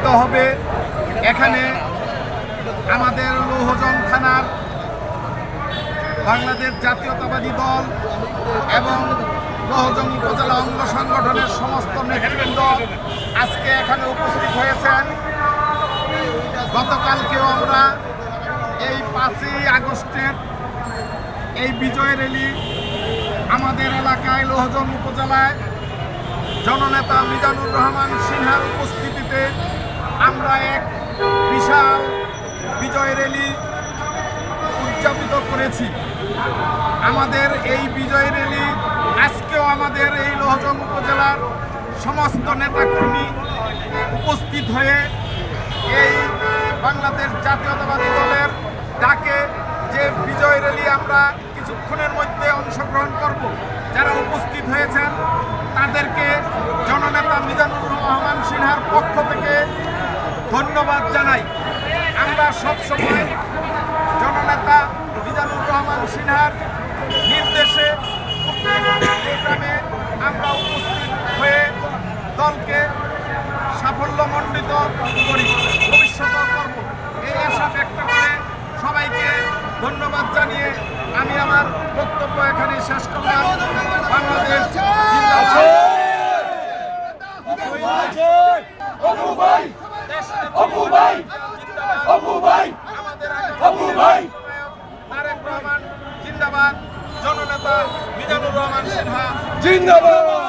অনুষ্ঠিত হবে। এখানে আমাদের লৌহজন থানার বাংলাদেশ জাতীয়তাবাদী দল এবং লৌহজন উপজেলা অঙ্গ সংগঠনের সমস্ত নেতৃবৃন্দ আজকে এখানে উপস্থিত হয়েছেন। গতকালকেও আমরা এই পাঁচই আগস্টের এই বিজয় র্যালি আমাদের এলাকায় লোহজন উপজেলায় জননেতা মিজানুর রহমান সিনহার উপস্থিতিতে আমরা এক বিশাল বিজয় র্যালি উদযাপিত করেছি। আমাদের এই বিজয় র্যালি আজকেও আমাদের এই লোহজং উপজেলার সমস্ত নেতাকর্মী উপস্থিত হয়ে এই বাংলাদেশ জাতীয়তাবাদী দলের ডাকে যে বিজয় র্যালি আমরা কিছুক্ষণের মধ্যে অংশগ্রহণ করব, যারা উপস্থিত হয়েছেন, তাদেরকে জননেতা মিজানুর রহমান সিনহার পক্ষ থেকে ধন্যবাদ জানাই। আমরা সবসময় জননেতা মিজানুর রহমান সিনহার নির্দেশে প্রোগ্রামে আমরা উপস্থিত হয়ে দলকে সাফল্যমণ্ডিত করি। ভবিষ্যতেও করব। এই আশা ব্যক্ত করে সবাইকে ধন্যবাদ জানিয়ে আমি আমার বক্তব্য এখানে শেষ করলাম। বাংলাদেশ জিন্দাবাদ। দেশ জিন্দাবাদ। আমাদের ভাই। তারেক রহমান জিন্দাবাদ জননেতা মিজানুর রহমান সিনহা। জিন্দাবাদ।